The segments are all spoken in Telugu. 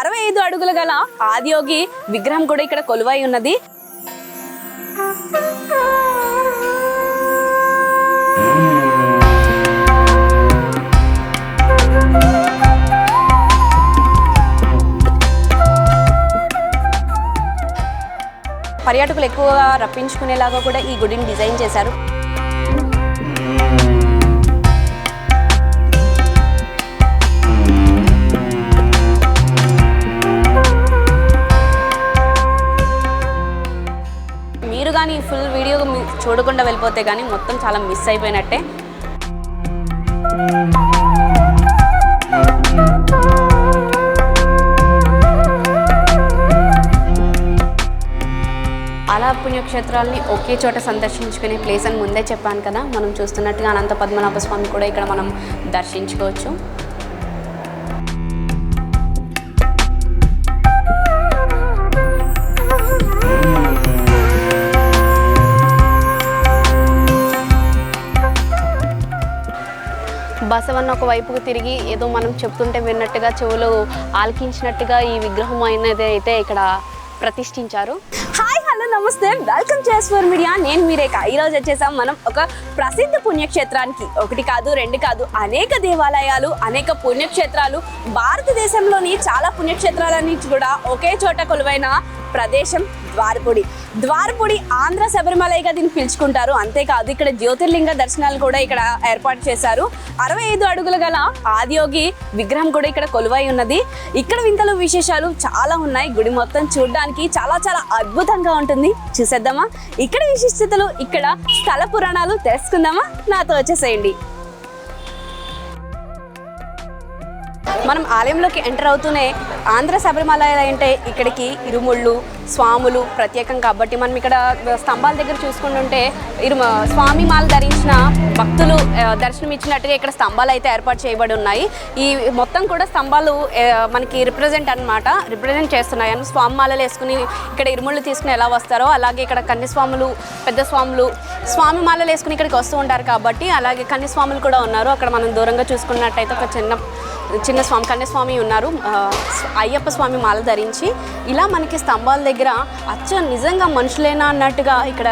అరవై ఐదు అడుగులు గల ఆదియోగి విగ్రహం కూడా ఇక్కడ కొలువై ఉన్నది. పర్యాటకులు ఎక్కువగా రప్పించుకునేలాగా కూడా ఈ గుడిని డిజైన్ చేశారు. చూడకుండా వెళ్ళిపోతే కానీ మొత్తం చాలా మిస్ అయిపోయినట్టే. అలా పుణ్యక్షేత్రాలని ఒకే చోట సందర్శించుకునే ప్లేస్ అని ముందే చెప్పాను కదా మనం చూస్తున్నట్టుగా అనంత పద్మనాభ స్వామి కూడా ఇక్కడ మనం దర్శించుకోవచ్చు. బసవన్న ఒక వైపుకు తిరిగి ఏదో మనం చెప్తుంటే విన్నట్టుగా చెవులు ఆలకించినట్టుగా ఈ విగ్రహం అనేది అయితే ఇక్కడ ప్రతిష్ఠించారు. హాయ్ హలో నమస్తే. వెల్కమ్ చేస్వర్ మీడియా నేను మీరేక. ఈరోజు వచ్చేసాం మనం ఒక ప్రసిద్ధ పుణ్యక్షేత్రానికి. ఒకటి కాదు రెండు కాదు అనేక దేవాలయాలు అనేక పుణ్యక్షేత్రాలు. భారతదేశంలోని చాలా పుణ్యక్షేత్రాలన్నీ కూడా ఒకే చోట కొలువైన ప్రదేశం ద్వారపుడి. ద్వారపుడి ఆంధ్ర శబరిమలైగా దీన్ని పిలుచుకుంటారు. అంతేకాదు ఇక్కడ జ్యోతిర్లింగ దర్శనాలు కూడా ఇక్కడ ఏర్పాటు చేశారు. అరవై ఐదు అడుగుల గల ఆదియోగి విగ్రహం కూడా ఇక్కడ కొలువై ఉన్నది. ఇక్కడ వింతలు విశేషాలు చాలా ఉన్నాయి. గుడి మొత్తం చూడడానికి చాలా చాలా అద్భుతంగా ఉంటుంది. చూసేద్దామా? ఇక్కడ విశిష్టతలు ఇక్కడ స్థల పురాణాలు తెలుసుకుందామా? నాతో వచ్చేసేయండి. మనం ఆలయంలోకి ఎంటర్ అవుతూనే ఆంధ్ర శబరిమల అంటే ఇక్కడికి ఇరుముళ్ళు స్వాములు ప్రత్యేకం కాబట్టి మనం ఇక్కడ స్తంభాల దగ్గర చూసుకుంటుంటే ఇరు స్వామి మాల ధరించిన భక్తులు దర్శనం ఇచ్చినట్టుగా ఇక్కడ స్తంభాలు అయితే ఏర్పాటు చేయబడి ఉన్నాయి. ఈ మొత్తం కూడా స్తంభాలు మనకి రిప్రజెంట్ అన్నమాట రిప్రజెంట్ చేస్తున్నాయి. అని స్వామి మాలలు వేసుకుని ఇక్కడ ఇరుముళ్ళు తీసుకుని ఎలా వస్తారో అలాగే ఇక్కడ కన్యస్వాములు పెద్ద స్వాములు స్వామి మాలలు వేసుకుని ఇక్కడికి వస్తూ ఉంటారు కాబట్టి అలాగే కన్యస్వాములు కూడా ఉన్నారు. అక్కడ మనం దూరంగా చూసుకున్నట్టయితే ఒక చిన్న చిన్న స్వామి కన్యస్వామి ఉన్నారు. అయ్యప్ప స్వామి మాల ధరించి ఇలా మనకి స్తంభాల దగ్గర అచ్చ నిజంగా మనుషులేనా అన్నట్టుగా ఇక్కడ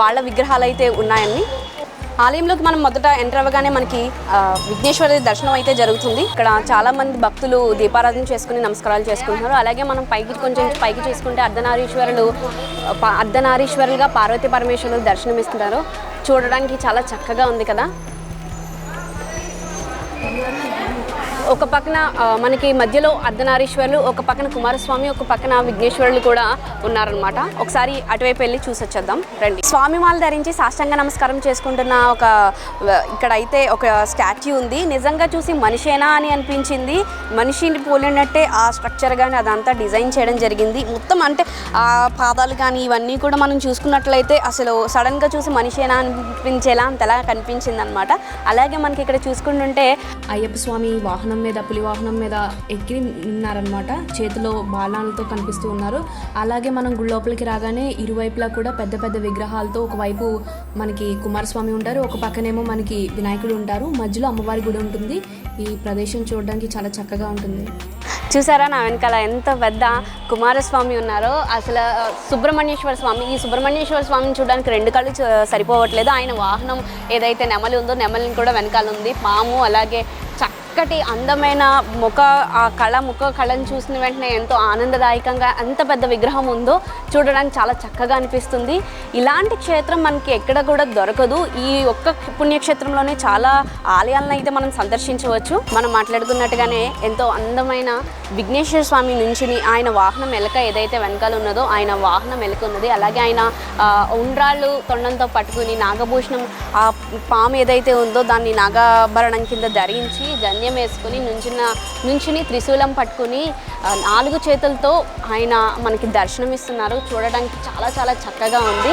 వాళ్ళ విగ్రహాలు అయితే ఉన్నాయండి. ఆలయంలోకి మనం మొదట ఎంటర్ అవ్వగానే మనకి ఆ, విఘ్నేశ్వరి దర్శనం అయితే జరుగుతుంది. ఇక్కడ చాలా మంది భక్తులు దీపారాధన చేసుకుని నమస్కారాలు చేసుకుంటున్నారు. అలాగే మనం పైకి కొంచెం పైకి చూసుకుంటే అర్ధనారీశ్వరులు అర్ధనారీశ్వరులుగా పార్వతీ పరమేశ్వరులు దర్శనమిస్తున్నారు. చూడడానికి చాలా చక్కగా ఉంది కదా. ఒక పక్కన మనకి మధ్యలో అర్ధనారీశ్వరులు ఒక పక్కన కుమారస్వామి ఒక పక్కన విఘ్నేశ్వరులు కూడా ఉన్నారనమాట ఒకసారి అటువైపు వెళ్ళి చూసొచ్చేద్దాం. రండి. స్వామి వాళ్ళు ధరించి సాష్టాంగ నమస్కారం చేసుకుంటున్న ఒక ఇక్కడ అయితే ఒక స్టాచ్యూ ఉంది. నిజంగా చూసి మనిషేనా అని అనిపించింది. మనిషిని పోలినట్టే ఆ స్ట్రక్చర్ కానీ అదంతా డిజైన్ చేయడం జరిగింది. మొత్తం అంటే ఆ పాదాలు కానీ ఇవన్నీ కూడా మనం చూసుకున్నట్లయితే అసలు సడన్గా చూసి మనిషేనా అనిపించేలా అంతలా కనిపించింది అనమాట అలాగే మనకి ఇక్కడ చూసుకుంటుంటే అయ్యప్ప స్వామి వాహనం మీద పులి వాహనం మీద ఎక్కి ఉన్నారనమాట చేతిలో బాణాలతో కనిపిస్తూ ఉన్నారు. అలాగే మనం గుడి లోపలికి రాగానే ఇరువైపులా కూడా పెద్ద పెద్ద విగ్రహాలతో ఒకవైపు మనకి కుమారస్వామి ఉంటారు. ఒక పక్కనేమో మనకి వినాయకుడు ఉంటారు. మధ్యలో అమ్మవారి గుడి ఉంటుంది. ఈ ప్రదేశం చూడడానికి చాలా చక్కగా ఉంటుంది. చూసారా నా వెనకాల ఎంత పెద్ద కుమారస్వామి ఉన్నారో? అసలు సుబ్రహ్మణ్యేశ్వర స్వామి ఈ సుబ్రహ్మణ్యేశ్వర స్వామిని చూడడానికి రెండు కళ్ళు సరిపోవట్లేదు. ఆయన వాహనం ఏదైతే నెమలి ఉందో నెమలిని కూడా వెనకాల ఉంది. పాము అలాగే చక్కటి అందమైన ముఖ ఆ కళ ముఖ కళను చూసిన వెంటనే ఎంతో ఆనందదాయకంగా ఎంత పెద్ద విగ్రహం ఉందో చూడడానికి చాలా చక్కగా అనిపిస్తుంది. ఇలాంటి క్షేత్రం మనకి ఎక్కడ కూడా దొరకదు. ఈ ఒక్క పుణ్యక్షేత్రంలోనే చాలా ఆలయాలను అయితే మనం సందర్శించవచ్చు. మనం మాట్లాడుకున్నట్టుగానే ఎంతో అందమైన విఘ్నేశ్వర స్వామి నుంచి ఆయన వాహనం ఎలక ఏదైతే వెనకాల ఉన్నదో ఆయన వాహనం ఎలక ఉన్నది. అలాగే ఆయన ఉండ్రాళ్ళు తొండంతో పట్టుకుని నాగభూషణం ఆ పాము ఏదైతే ఉందో దాన్ని నాగాభరణం కింద ధరించి ధన్యం వేసుకుని నుంచిన నుంచుని త్రిశూలం పట్టుకుని నాలుగు చేతులతో ఆయన మనకి దర్శనం ఇస్తున్నారు. చూడడానికి చాలా చాలా చక్కగా ఉంది.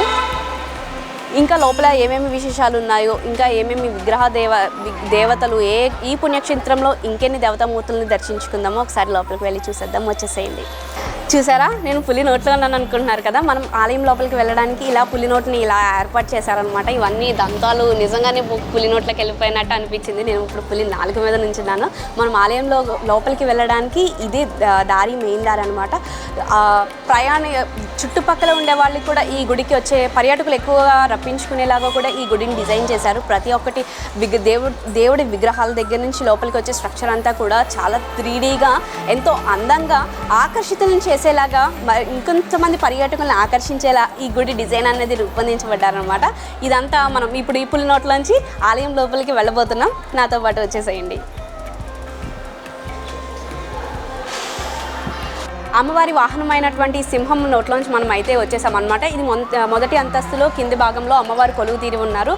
ఇంకా లోపల ఏమేమి విశేషాలు ఉన్నాయో ఇంకా ఏమేమి విగ్రహ దేవ దేవతలు ఏ ఈ పుణ్యక్షేత్రంలో ఇంకెన్ని దేవతామూర్తులను దర్శించుకుందామో ఒకసారి లోపలికి వెళ్ళి చూసేద్దాం. వచ్చేసేయండి. చూసారా? నేను పులి నోట్లో ఉన్నాను అనుకుంటున్నారు కదా మనం ఆలయం లోపలికి వెళ్ళడానికి ఇలా పులి నోట్ని ఇలా ఏర్పాటు చేశారనమాట ఇవన్నీ దంతాలు నిజంగానే పులి నోట్లోకి వెళ్ళిపోయినట్టు అనిపించింది. నేను ఇప్పుడు పులి నాలుగు మీద నుంచున్నాను. మనం ఆలయంలో లోపలికి వెళ్ళడానికి ఇదే దారి మెయిన్ దారి అనమాట ప్రయాణ చుట్టుపక్కల ఉండే వాళ్ళకి కూడా ఈ గుడికి వచ్చే పర్యాటకులు ఎక్కువగా రప్పించుకునేలాగా కూడా ఈ గుడిని డిజైన్ చేశారు. ప్రతి ఒక్కటి విగ్ దేవుడు దేవుడి విగ్రహాల దగ్గర నుంచి లోపలికి వచ్చే స్ట్రక్చర్ అంతా కూడా చాలా త్రీడీగా ఎంతో అందంగా ఆకర్షితులను చేసేలాగా మరి ఇంకొంతమంది పర్యాటకులను ఆకర్షించేలా ఈ గుడి డిజైన్ అనేది రూపొందించబడ్డారనమాట ఇదంతా మనం ఇప్పుడు ఈ పులి నోట్లోంచి ఆలయం లోపలికి వెళ్ళబోతున్నాం. నాతో పాటు వచ్చేసేయండి. అమ్మవారి వాహనమైనటువంటి సింహం నోట్లోంచి మనం అయితే వచ్చేసామన్నమాట. ఇది మొ మొదటి అంతస్తులో కింది భాగంలో అమ్మవారు కొలువు తీరి ఉన్నారు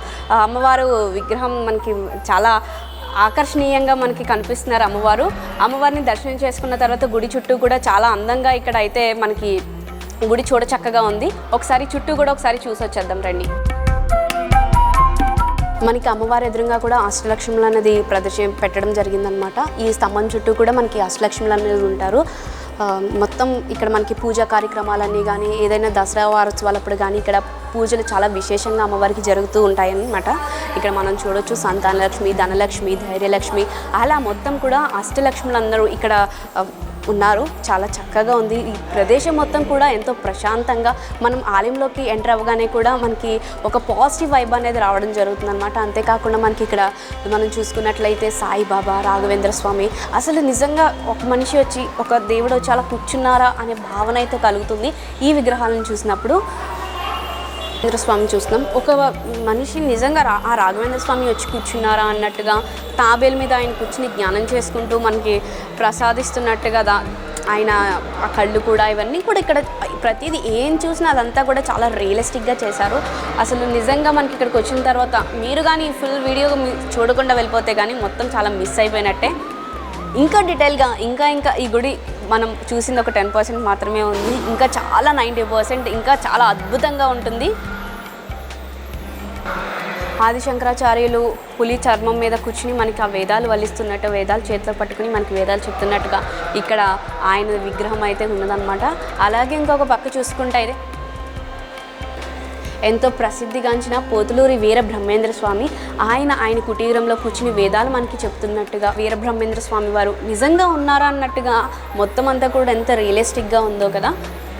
అమ్మవారు విగ్రహం మనకి చాలా ఆకర్షణీయంగా మనకి కనిపిస్తున్నారు అమ్మవారు. అమ్మవారిని దర్శనం చేసుకున్న తర్వాత గుడి చుట్టూ కూడా చాలా అందంగా ఇక్కడ అయితే మనకి గుడి చూడ చక్కగా ఉంది. ఒకసారి చుట్టూ కూడా ఒకసారి చూసి వచ్చేద్దాం రండి. మనకి అమ్మవారి ఎదురుగా కూడా అష్టలక్ష్ములు అనేది ప్రదర్శన పెట్టడం జరిగిందనమాట. ఈ స్తంభం చుట్టూ కూడా మనకి అష్టలక్ష్ములు అనేది ఉంటారు. మొత్తం ఇక్కడ మనకి పూజా కార్యక్రమాలన్నీ కానీ ఏదైనా దసరా వారోత్సవాలప్పుడు కానీ ఇక్కడ పూజలు చాలా విశేషంగా అమ్మవారికి జరుగుతూ ఉంటాయన్నమాట. ఇక్కడ మనం చూడొచ్చు సంతానలక్ష్మి ధనలక్ష్మి ధైర్యలక్ష్మి అలా మొత్తం కూడా అష్టలక్ష్ములందరూ ఇక్కడ ఉన్నారు. చాలా చక్కగా ఉంది. ఈ ప్రదేశం మొత్తం కూడా ఎంతో ప్రశాంతంగా మనం ఆలయంలోకి ఎంటర్ అవ్వగానే కూడా మనకి ఒక పాజిటివ్ వైబ్ అనేది రావడం జరుగుతుంది అనమాట అంతేకాకుండా మనకి ఇక్కడ మనం చూసుకున్నట్లయితే సాయిబాబా రాఘవేంద్ర స్వామి అసలు నిజంగా ఒక మనిషి వచ్చి ఒక దేవుడు వచ్చి అలా కూర్చున్నారా అనే భావన అయితే కలుగుతుంది. ఈ విగ్రహాలను చూసినప్పుడు రాఘవేంద్ర స్వామి చూస్తున్నాం. ఒక మనిషి నిజంగా రా ఆ రాఘవేంద్ర స్వామి వచ్చి కూర్చున్నారా అన్నట్టుగా తాబేలు మీద ఆయన కూర్చుని జ్ఞానం చేసుకుంటూ మనకి ప్రసాదిస్తున్నట్టుగా దా ఆయన ఆ కళ్ళు కూడా ఇవన్నీ కూడా ఇక్కడ ప్రతిదీ ఏం చూసినా అదంతా కూడా చాలా రియలిస్టిక్గా చేశారు. అసలు నిజంగా మనకి ఇక్కడికి వచ్చిన తర్వాత మీరు కానీ ఫుల్ వీడియో మీ- చూడకుండా వెళ్ళిపోతే కానీ మొత్తం చాలా మిస్ అయిపోయినట్టే. ఇంకా డీటెయిల్గా ఇంకా ఇంకా ఈ గుడి మనం చూసింది ఒక టెన్ పర్సెంట్ మాత్రమే ఉంది. ఇంకా చాలా నైంటీ పర్సెంట్ ఇంకా చాలా అద్భుతంగా ఉంటుంది. ఆదిశంకరాచార్యులు పులి చర్మం మీద కూర్చుని మనకి ఆ వేదాలు వల్లిస్తున్నట్టు వేదాలు చేతిలో పట్టుకుని మనకి వేదాలు చెప్తున్నట్టుగా ఇక్కడ ఆయన విగ్రహం అయితే ఉన్నదన్నమాట. అలాగే ఇంకొక పక్క చూసుకుంటే అయితే ఎంతో ప్రసిద్ధిగాంచిన పోతులూరి వీర బ్రహ్మేంద్ర స్వామి. ఆయన ఆయన కుటీరంలో కూర్చుని వేదాలు మనకి చెప్తున్నట్టుగా వీర బ్రహ్మేంద్ర స్వామి వారు నిజంగా ఉన్నారా అన్నట్టుగా మొత్తం అంతా కూడా ఎంత రియలిస్టిక్గా ఉందో కదా.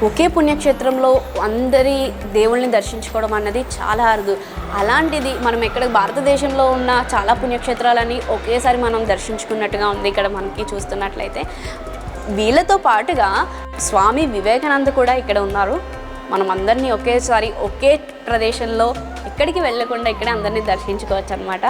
ఒకే పుణ్యక్షేత్రంలో అందరి దేవుళ్ళని దర్శించుకోవడం అన్నది చాలా అరుదు. అలాంటిది మనం ఎక్కడ భారతదేశంలో ఉన్న చాలా పుణ్యక్షేత్రాలని ఒకేసారి మనం దర్శించుకున్నట్టుగా ఉంది ఇక్కడ మనకి చూస్తున్నట్లయితే. వీళ్ళతో పాటుగా స్వామి వివేకానంద కూడా ఇక్కడ ఉన్నారు. మనం అందరినీ ఒకేసారి ఒకే ప్రదేశంలో ఎక్కడికి వెళ్ళకుండా ఇక్కడే అందరినీ దర్శించుకోవచ్చు అనమాట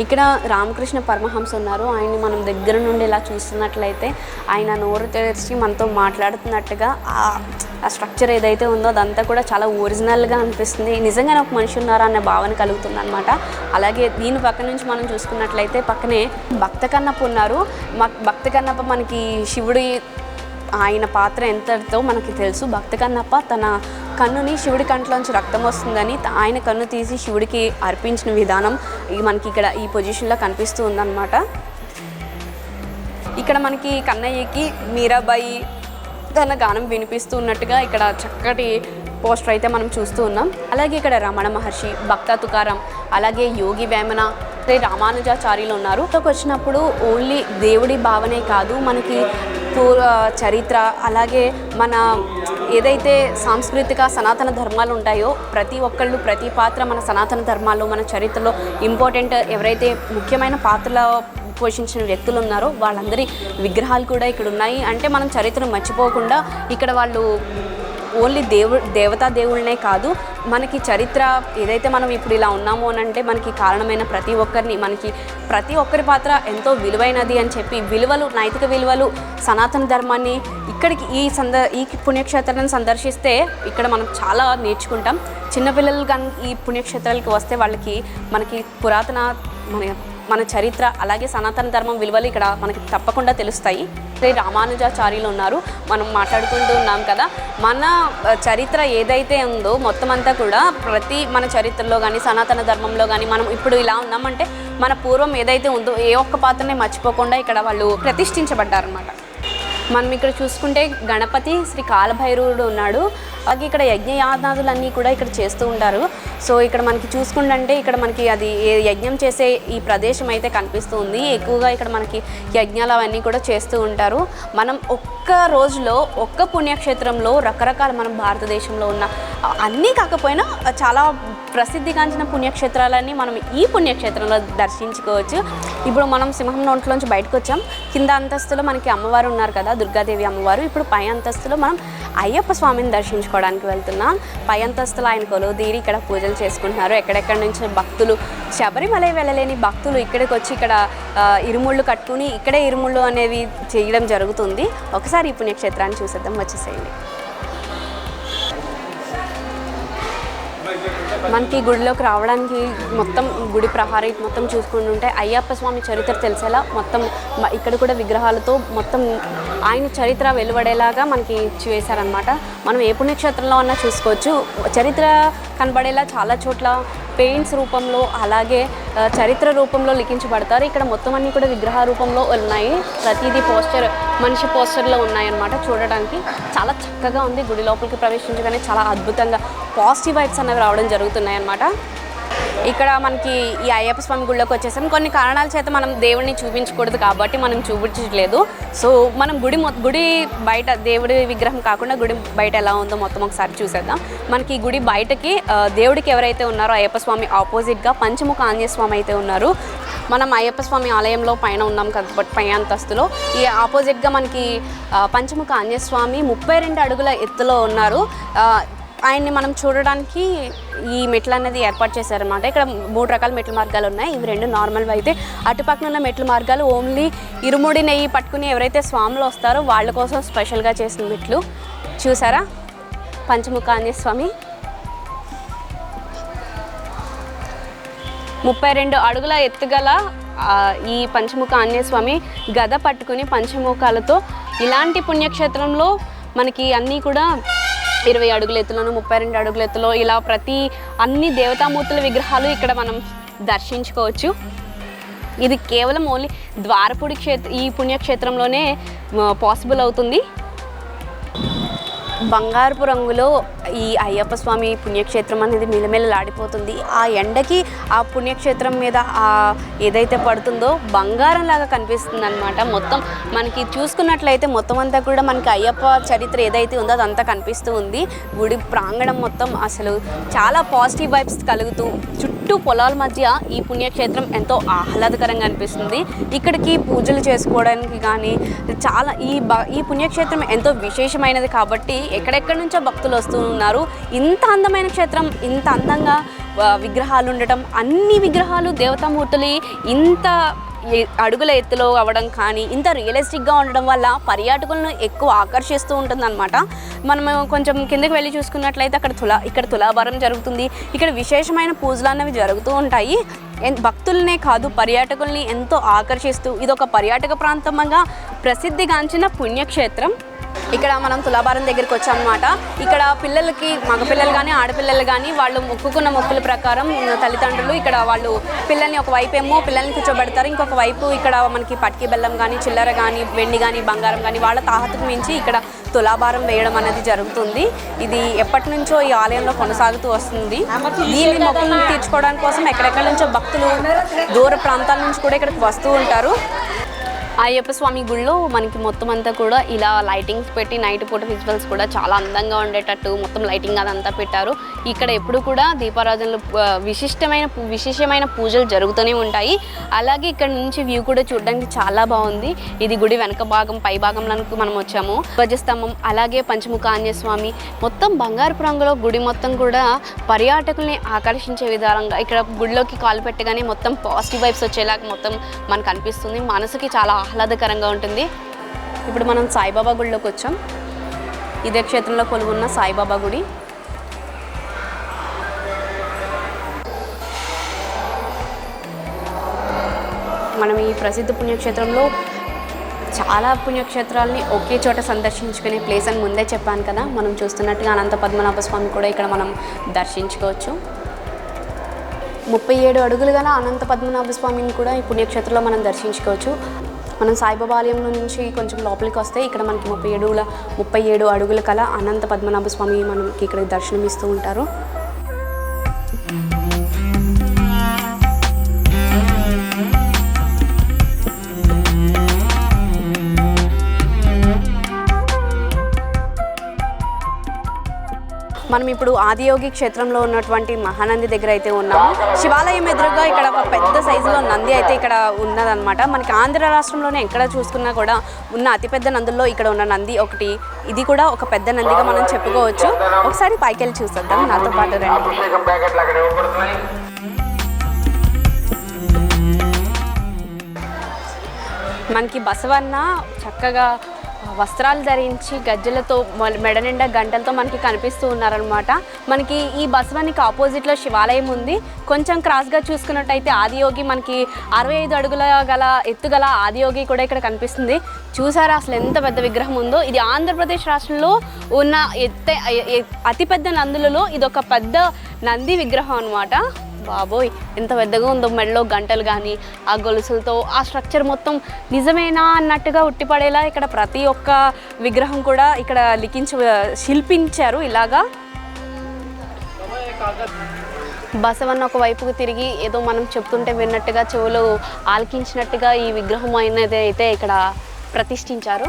ఇక్కడ రామకృష్ణ పరమహంస ఉన్నారు. ఆయన్ని మనం దగ్గర నుండి ఇలా చూస్తున్నట్లయితే ఆయన నోరు తెరిచి మనతో మాట్లాడుతున్నట్టుగా ఆ స్ట్రక్చర్ ఏదైతే ఉందో అదంతా కూడా చాలా ఒరిజినల్గా అనిపిస్తుంది. నిజంగానే ఒక మనిషి ఉన్నారా అనే భావన కలుగుతుంది అనమాట అలాగే దీని పక్క నుంచి మనం చూసుకున్నట్లయితే పక్కనే భక్త కన్నప్ప ఉన్నారు. మ- భక్త కన్నప్ప మనకి శివుడి ఆయన పాత్ర ఎంతతో మనకి తెలుసు. భక్త కన్నప్ప తన కన్నుని శివుడి కంట్లోంచి రక్తం వస్తుందని ఆయన కన్ను తీసి శివుడికి అర్పించిన విధానం మనకి ఇక్కడ ఈ పొజిషన్లో కనిపిస్తూ ఉందన్నమాట. ఇక్కడ మనకి కన్నయ్యకి మీరాబాయి తన గానం వినిపిస్తూ ఉన్నట్టుగా ఇక్కడ చక్కటి పోస్టర్ అయితే మనం చూస్తూ ఉన్నాం. అలాగే ఇక్కడ రమణ మహర్షి భక్త తుకారం అలాగే యోగి వేమన శ్రీ రామానుజాచార్యులు ఉన్నారు. ఇక్కడికి వచ్చినప్పుడు ఓన్లీ దేవుడి భావనే కాదు మనకి పూర్వ చరిత్ర అలాగే మన ఏదైతే సాంస్కృతిక సనాతన ధర్మాలు ఉంటాయో ప్రతి ఒక్కళ్ళు ప్రతి పాత్ర మన సనాతన ధర్మాలు మన చరిత్రలో ఇంపార్టెంట్ ఎవరైతే ముఖ్యమైన పాత్రల పోషించిన వ్యక్తులు ఉన్నారో వాళ్ళందరి విగ్రహాలు కూడా ఇక్కడ ఉన్నాయి అంటే మనం చరిత్రను మర్చిపోకుండా ఇక్కడ వాళ్ళు ఓన్లీ దేవు దేవతా దేవుళ్ళనే కాదు మనకి చరిత్ర ఏదైతే మనం ఇప్పుడు ఇలా ఉన్నామో అని అంటే మనకి కారణమైన ప్రతి ఒక్కరిని మనకి ప్రతి ఒక్కరి పాత్ర ఎంతో విలువైనది అని చెప్పి విలువలు నైతిక విలువలు సనాతన ధర్మాన్ని ఇక్కడికి ఈ సంద ఈ పుణ్యక్షేత్రాన్ని సందర్శిస్తే ఇక్కడ మనం చాలా నేర్చుకుంటాం. చిన్నపిల్లలు కానీ ఈ పుణ్యక్షేత్రాలకు వస్తే వాళ్ళకి మనకి పురాతన మన మన చరిత్ర అలాగే సనాతన ధర్మం విలువలు ఇక్కడ మనకి తప్పకుండా తెలుస్తాయి. శ్రీ రామానుజాచార్యులు ఉన్నారు. మనం మాట్లాడుకుంటూ ఉన్నాం కదా. మన చరిత్ర ఏదైతే ఉందో మొత్తం అంతా కూడా ప్రతి మన చరిత్రలో కానీ సనాతన ధర్మంలో కానీ మనం ఇప్పుడు ఇలా ఉన్నామంటే మన పూర్వం ఏదైతే ఉందో ఏ ఒక్క పాత్రని మర్చిపోకుండా ఇక్కడ వాళ్ళు ప్రతిష్ఠించబడ్డారనమాట మనం ఇక్కడ చూసుకుంటే గణపతి శ్రీ కాలభైరవుడు ఉన్నాడు. అలాగే ఇక్కడ యజ్ఞయానాదులన్నీ కూడా ఇక్కడ చేస్తూ ఉంటారు. సో ఇక్కడ మనకి చూసుకుంటే ఇక్కడ మనకి అది యజ్ఞం చేసే ఈ ప్రదేశం అయితే కనిపిస్తూ ఉంది. ఎక్కువగా ఇక్కడ మనకి యజ్ఞాలు అవన్నీ కూడా చేస్తూ ఉంటారు. మనం ఒక్క రోజులో ఒక్క పుణ్యక్షేత్రంలో రకరకాల మనం భారతదేశంలో ఉన్న అన్నీ కాకపోయినా చాలా ప్రసిద్ధిగాంచిన పుణ్యక్షేత్రాలన్నీ మనం ఈ పుణ్యక్షేత్రంలో దర్శించుకోవచ్చు. ఇప్పుడు మనం సింహం నోట్లోంచి బయటకు వచ్చాం కింద అంతస్తులో మనకి అమ్మవారు ఉన్నారు కదా దుర్గాదేవి అమ్మవారు. ఇప్పుడు పై అంతస్తులో మనం అయ్యప్ప స్వామిని దర్శించుకోవడానికి వెళ్తున్నాం. పై అంతస్తులో ఆయన కొలువు తీరి ఇక్కడ పూజలు చేసుకుంటున్నారు. ఎక్కడెక్కడి నుంచి భక్తులు శబరిమల వెళ్ళలేని భక్తులు ఇక్కడికి వచ్చి ఇక్కడ ఇరుముళ్ళు కట్టుకుని ఇక్కడే ఇరుముళ్ళు అనేవి చేయడం జరుగుతుంది. ఒకసారి ఈ పుణ్యక్షేత్రాన్ని చూసేద్దాం. వచ్చేసేయండి. మనకి గుడిలోకి రావడానికి మొత్తం గుడి ప్రహారీ మొత్తం చూసుకుంటుంటే అయ్యప్ప స్వామి చరిత్ర తెలిసేలా మొత్తం ఇక్కడ కూడా విగ్రహాలతో మొత్తం ఆయన చరిత్ర వెలువడేలాగా మనకి చేశారనమాట మనం ఏ పుణ్యక్షేత్రంలో అన్నా చూసుకోవచ్చు. చరిత్ర కనబడేలా చాలా చోట్ల పెయింట్స్ రూపంలో అలాగే చరిత్ర రూపంలో లిఖించబడతారు. ఇక్కడ మొత్తం అన్ని కూడా విగ్రహ రూపంలో ఉన్నాయి. ప్రతిదీ పోస్టర్ మనిషి పోస్టర్లో ఉన్నాయన్నమాట చూడడానికి. చాలా చక్కగా ఉంది గుడి లోపలికి ప్రవేశించగానే చాలా అద్భుతంగా పాజిటివ్ వైబ్స్ అనేవి రావడం జరుగుతున్నాయి అన్నమాట ఇక్కడ మనకి ఈ అయ్యప్ప స్వామి గుడిలోకి వచ్చేసాం. కొన్ని కారణాల చేత మనం దేవుడిని చూపించకూడదు కాబట్టి మనం చూపించట్లేదు. సో మనం గుడి మొ- గుడి బయట దేవుడి విగ్రహం కాకుండా గుడి బయట ఎలా ఉందో మొత్తం ఒకసారి చూసేద్దాం. మనకి ఈ గుడి బయటకి దేవుడికి ఎవరైతే ఉన్నారో అయ్యప్ప స్వామి ఆపోజిట్గా పంచముఖ ఆంజనేయ స్వామి అయితే ఉన్నారు. మనం అయ్యప్ప స్వామి ఆలయంలో పైన ఉన్నాం కాబట్టి పై అంతస్తులో. ఈ ఆపోజిట్గా మనకి పంచముఖ ఆంజనేయ స్వామి ముప్పై రెండు అడుగుల ఎత్తులో ఉన్నారు. ఆయన్ని మనం చూడడానికి ఈ మెట్లు అనేది ఏర్పాటు చేశారనమాట ఇక్కడ మూడు రకాల మెట్ల మార్గాలు ఉన్నాయి. ఇవి రెండు నార్మల్వి అయితే. అటుపక్కన ఉన్న మెట్ల మార్గాలు ఓన్లీ ఇరుముడి నెయ్యి పట్టుకుని ఎవరైతే స్వాములు వస్తారో వాళ్ళ కోసం స్పెషల్గా చేసిన మెట్లు. చూసారా? పంచముఖ ఆంజనేయ స్వామి. ముప్పై రెండు అడుగుల ఎత్తుగల ఈ పంచముఖ ఆంజనేయ స్వామి గద పట్టుకుని పంచముఖాలతో ఇలాంటి పుణ్యక్షేత్రంలో మనకి అన్నీ కూడా ఇరవై అడుగుల ఎత్తులోను ముప్పై రెండు అడుగుల ఎత్తులో ఇలా ప్రతి అన్ని దేవతామూర్తుల విగ్రహాలు ఇక్కడ మనం దర్శించుకోవచ్చు. ఇది కేవలం ఓన్లీ ద్వారపుడి క్షేత్ర ఈ పుణ్యక్షేత్రంలోనే పాసిబుల్ అవుతుంది. బంగారపు రంగులో ఈ అయ్యప్ప స్వామి పుణ్యక్షేత్రం అనేది మిలమిలలాడిపోతుంది ఆ ఎండకి ఆ పుణ్యక్షేత్రం మీద ఆ ఏదైతే పడుతుందో బంగారం లాగా కనిపిస్తుంది అనమాట మొత్తం మనకి చూసుకున్నట్లయితే మొత్తం అంతా కూడా మనకి అయ్యప్ప చరిత్ర ఏదైతే ఉందో అదంతా కనిపిస్తూ ఉంది. గుడి ప్రాంగణం మొత్తం అసలు చాలా పాజిటివ్ వైబ్స్ కలుగుతూ చుట్టూ పొలాల మధ్య ఈ పుణ్యక్షేత్రం ఎంతో ఆహ్లాదకరంగా అనిపిస్తుంది. ఇక్కడికి పూజలు చేసుకోవడానికి కానీ చాలా ఈ బ ఈ పుణ్యక్షేత్రం ఎంతో విశేషమైనది కాబట్టి ఎక్కడెక్కడి నుంచో భక్తులు వస్తూ ఉన్నారు. ఇంత అందమైన క్షేత్రం ఇంత అందంగా విగ్రహాలు ఉండటం అన్ని విగ్రహాలు దేవతామూర్తులు ఇంత అడుగుల ఎత్తులో అవ్వడం కానీ ఇంత రియలిస్టిక్గా ఉండడం వల్ల పర్యాటకులను ఎక్కువ ఆకర్షిస్తూ ఉంటుందన్నమాట. మనము కొంచెం కిందకి వెళ్ళి చూసుకున్నట్లయితే అక్కడ తులా ఇక్కడ తులాభారం జరుగుతుంది. ఇక్కడ విశేషమైన పూజలు అనేవి జరుగుతూ ఉంటాయి. ఎన్- భక్తులనే కాదు పర్యాటకుల్ని ఎంతో ఆకర్షిస్తూ ఇది ఒక పర్యాటక ప్రాంతంగా ప్రసిద్ధిగాంచిన పుణ్యక్షేత్రం. ఇక్కడ మనం తులాభారం దగ్గరికి వచ్చామన్నమాట. ఇక్కడ పిల్లలకి మగపిల్లలు కానీ ఆడపిల్లలు కానీ వాళ్ళు మొక్కుకున్న మొక్కుల ప్రకారం తల్లిదండ్రులు ఇక్కడ వాళ్ళు పిల్లల్ని ఒక వైపు ఏమో పిల్లల్ని కూర్చోబెడతారు. ఇంకొక వైపు ఇక్కడ మనకి పటికి బెల్లం కానీ చిల్లర కానీ వెండి కానీ బంగారం కానీ వాళ్ళ తాహతకు మించి ఇక్కడ తులాభారం వేయడం అనేది జరుగుతుంది. ఇది ఎప్పటి నుంచో ఈ ఆలయంలో కొనసాగుతూ వస్తుంది. దీన్ని మొక్కులను తీర్చుకోవడానికి కోసం ఎక్కడెక్కడి నుంచో భక్తులు దూర ప్రాంతాల నుంచి కూడా ఇక్కడికి వస్తూ ఉంటారు. అయ్యప్ప స్వామి గుళ్ళో మనకి మొత్తం అంతా కూడా ఇలా లైటింగ్స్ పెట్టి నైట్ పూట విజువల్స్ కూడా చాలా అందంగా ఉండేటట్టు మొత్తం లైటింగ్ అదంతా పెట్టారు. ఇక్కడ ఎప్పుడు కూడా దీపారాధనలు విశిష్టమైన విశేషమైన పూజలు జరుగుతూనే ఉంటాయి. అలాగే ఇక్కడ నుంచి వ్యూ కూడా చూడడానికి చాలా బాగుంది. ఇది గుడి వెనక భాగం పై భాగంలో మనం వచ్చాము. ధ్వజస్తంభం అలాగే పంచముఖ ఆంజనేయ మొత్తం బంగారపు రంగులో గుడి మొత్తం కూడా పర్యాటకుల్ని ఆకర్షించే విధానంగా ఇక్కడ గుడిలోకి కాలు పెట్టగానే మొత్తం పాజిటివ్ వైబ్స్ వచ్చేలాగా మొత్తం మనకు అనిపిస్తుంది. మనసుకి చాలా ఆహ్లాదకరంగా ఉంటుంది. ఇప్పుడు మనం సాయిబాబా గుడిలోకి వచ్చాం. ఇదే క్షేత్రంలో కొలువున్న సాయిబాబా గుడి. మనం ఈ ప్రసిద్ధ పుణ్యక్షేత్రంలో చాలా పుణ్యక్షేత్రాలని ఒకే చోట సందర్శించుకునే ప్లేస్ అని ముందే చెప్పాను కదా. మనం చూస్తున్నట్టుగా అనంత పద్మనాభ స్వామి కూడా ఇక్కడ మనం దర్శించుకోవచ్చు. ముప్పై ఏడు అడుగులు గల అనంత పద్మనాభ స్వామిని కూడా ఈ పుణ్యక్షేత్రంలో మనం దర్శించుకోవచ్చు. మనం సాయిబాబా ఆలయంలో నుంచి కొంచెం లోపలికి వస్తే ఇక్కడ మనకి ముప్పై ఏడుల ముప్పై ఏడు అడుగుల కల అనంత పద్మనాభ స్వామి మనకి ఇక్కడ దర్శనం ఇస్తూ ఉంటారు. మనం ఇప్పుడు ఆదియోగి క్షేత్రంలో ఉన్నటువంటి మహానంది దగ్గర అయితే ఉన్నాము. శివాలయం ఎదురుగా ఇక్కడ ఒక పెద్ద సైజులో నంది అయితే ఇక్కడ ఉన్నదనమాట మనకి ఆంధ్ర రాష్ట్రంలోనే ఎక్కడ చూసుకున్నా కూడా ఉన్న అతిపెద్ద నందుల్లో ఇక్కడ ఉన్న నంది ఒకటి. ఇది కూడా ఒక పెద్ద నందిగా మనం చెప్పుకోవచ్చు. ఒకసారి పైకి వెళ్ళి చూసేద్దాం. నాతో పాటు రండి. మనకి బసవన్న చక్కగా వస్త్రాలు ధరించి గజ్జలతో మెడ నిండా గంటలతో మనకి కనిపిస్తూ ఉన్నారనమాట మనకి ఈ బసవానికి ఆపోజిట్లో శివాలయం ఉంది. కొంచెం క్రాస్గా చూసుకున్నట్టయితే ఆదియోగి మనకి అరవై ఐదు అడుగుల గల ఎత్తుగల ఆదియోగి కూడా ఇక్కడ కనిపిస్తుంది. చూసారా అసలు ఎంత పెద్ద విగ్రహం ఉందో? ఇది ఆంధ్రప్రదేశ్ రాష్ట్రంలో ఉన్న ఎత్తే అతిపెద్ద నందులలో ఇది ఒక పెద్ద నంది విగ్రహం అనమాట బాబోయ్ ఎంత పెద్దగా ఉందో మెడలో గంటలు కానీ ఆ గొలుసులతో ఆ స్ట్రక్చర్ మొత్తం నిజమేనా అన్నట్టుగా ఉట్టిపడేలా ఇక్కడ ప్రతి ఒక్క విగ్రహం కూడా ఇక్కడ లిఖించ శిల్పించారు ఇలాగా. బసవన్న ఒక వైపుకు తిరిగి ఏదో మనం చెప్తుంటే విన్నట్టుగా చెవులు ఆలకించినట్టుగా ఈ విగ్రహం అనేది అయితే ఇక్కడ ప్రతిష్ఠించారు.